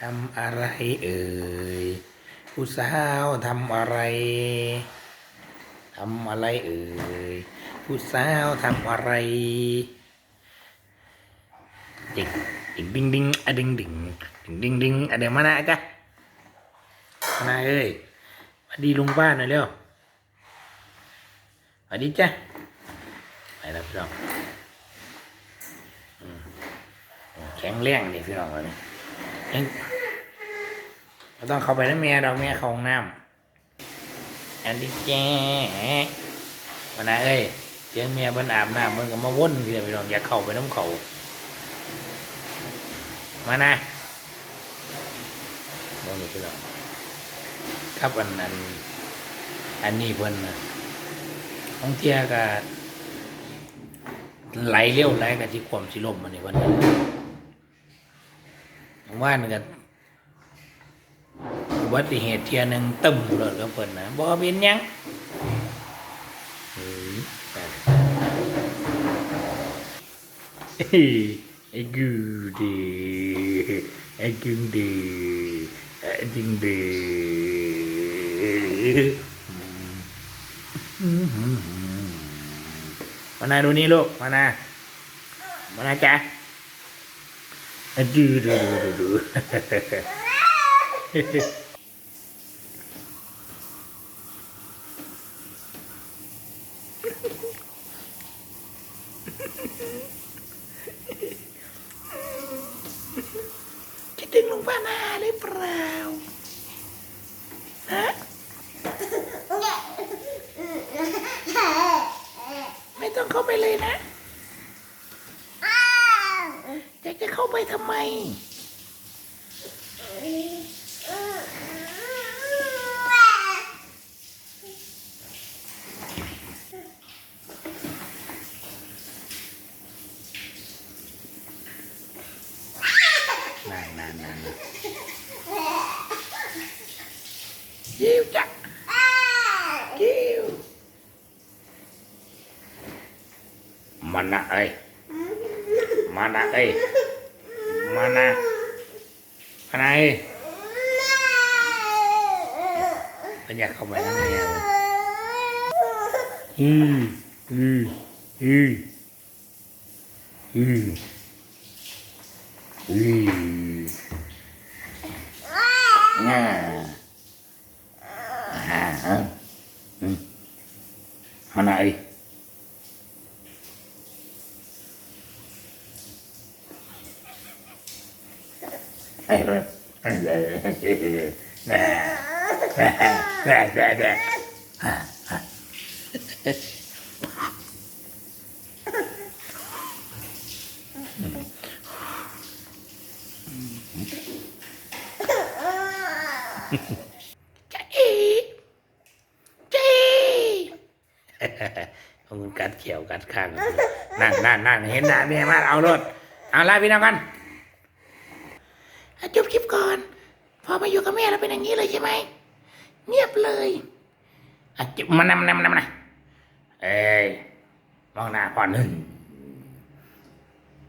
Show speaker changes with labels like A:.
A: ทำอะไรเอ่ยผู้สาวทำอะไร ทำอะไรเอ่ยผู้สาวทำอะไร ดิ่งดิ่งดิ่งดิ่งอะดิ่งดิ่งดิ่งดิ่งดิ่งอะเดี๋ยวมานะจ้ะมานะเอ้ยสวัสดีลุงป้านหน่อยเร็วสวัสดีจ้ะไปแล้วพี่น้องแข็งแรงดิพี่น้องวันนี้ ต้องเข้าไปแล้วเมียเราเมียของน้ำอันนี้แจ้วันนะเอ้ยเสียงเมียบนอาบน้ำมันก็มาวนพี่น้องพี่น้องอยากเข้าไปน้ำเขามานะมองดูพี่น้องครับอันอันอันนี้เพิ่นนะท่องเที่ยวก็ไหลเร็วไหลกับที่ความสิลมมันนี่วันนั้ ว่านกันอุบัติเหตุเทียหนึงตึมเลยก็เปิดนะบ่เป็นยังเฮ้ยเฮ้ยไอ้กูดีไอ้กูดีไอ้จิงดีมานาดูนี่ลูกมานามานาจ๊ะอะ ดูดูดูดูดูคิดถึงลุงป้านาหรือเปล่าฮะไม่ต้องเข้าไปเลยนะอยากจะ เข้าไปทำไมนั่นนั่นนั่นยิวจ้ะยิว มันนะเอ้ยมันนะเอ้ยมันนะมันนะเอ้ยมันอยากเข้าไปนั่งเมียเลยอืออืออืออือ อืมอ่าอ่าอื เองไอ้เรื่องแน่แน่แน่แน่แน่จะอีจะอีเอาเงินกัดเขียวกัดข้าง นั่นนั่นนั่นเห็นหน้าเมียมากเอารถเอาลาพี่น้องกัน จบคลิปก่อน พอมาอยู่กับแม่เราเป็นอย่างนี้เลยใช่ไหมเงียบเลยอะจุบมานำนำนำนะเอ้ยมองหน้าพ่อหนึ่ง